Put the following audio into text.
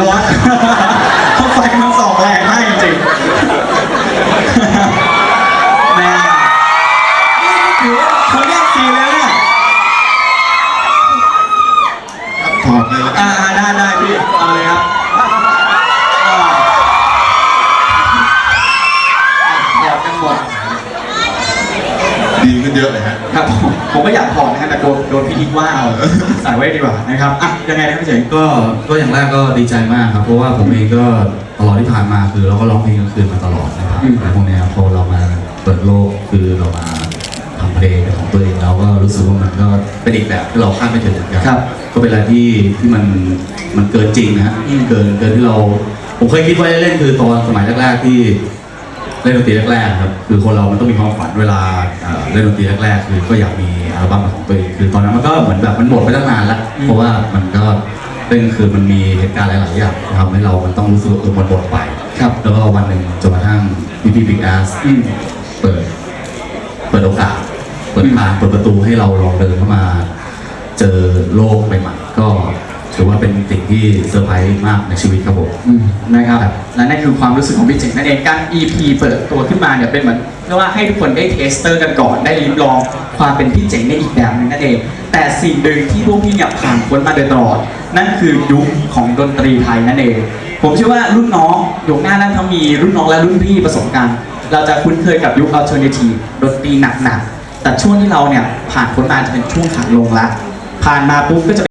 ร้อนเพราะไฟมันส่องแรงมากจริงๆแม่นี่ถือว่าเขาแยกซีนแล้วเนี่ยถอดเลยละกันอ่าอ่าได้ได้พี่เอาเลยครับ ดีขึ้นเยอะเลยฮะ ครับผมผมก็อยากถอดนะฮะแต่โดนโดนพี่ทิกว่าเอาใส่ไว้ดีกว่านะครับอะยังไงนะครับพี่เจ๋งก็ก็อย่างแรกก็ดีใจมากครับ เพราะว่าผมเองก็ตลอดที่ผ่านมาคือเราก็ร้องเพลงกลางคืนมาตลอดนะครับอืมแต่พวกเนี้ยพอเรามาเปิดโลกคือเรามาทำเพลงเป็นของตัวเองเราก็รู้สึกว่ามันก็เป็นอีกแบบที่เราคาดไม่ถึงเหมือนกันครับ ก็เป็นอะไรที่ที่มันมันเกินจริงนะฮะอืมเกินเกินที่เราผมเคยคิดไว้เล่นๆคือตอนสมัยแรกๆที่ เล่นดนตรีแรกๆครับคือคนเรามันต้องมีความฝันเวลาเอ่อเล่นดนตรีแรกๆคือก็อยากมีอัลบั้มของตัวเองคือตอนนั้นมันก็เหมือนแบบมันหมดไปตั้งนานแล้วอืมเพราะว่ามันก็เล่นคือมันมีเหตุการณ์หลายๆอย่างทำให้เรามันต้องรู้สึกว่าเออมันหมดไปครับแล้วก็วันหนึ่งจนกระทั่งพี่พี่บิ๊กแอสอืมเปิดเปิดโอกาสเปิดทางเปิดประตูให้เราลองเดินเข้ามา เจอโลกใหม่ๆก็ ถือว่าเป็นสิ่งที่เซอร์ไพรส์มากในชีวิตครับผม อืมนะครับ และนั่นคือความรู้สึกของพี่เจ๋งนั่นเองการ EP เปิดตัวขึ้นมาเนี่ยเป็นเหมือนเรียกว่าให้ทุกคนได้เทสเตอร์กันก่อนได้ลิ้มลองความเป็นพี่เจ๋งในอีกแบบหนึงนั่นเอง แต่สิ่งหนึ่งที่พวกพี่เนี่ยผ่านพ้นมาโดยตลอด นั่นคือยุคของดนตรีไทยนั่นเอง ผมเชื่อว่ารุ่นน้องยกหน้านั้นทั้งมีรุ่นน้องและรุ่นพี่ผสมกันเราจะคุ้นเคยกับยุค alternative ดนตรีหนักๆแต่ช่วงที่เราเนี่ยผ่านพ้นมาจะเป็นช่วงขาลงละผ่านมาปุ๊บก็จะ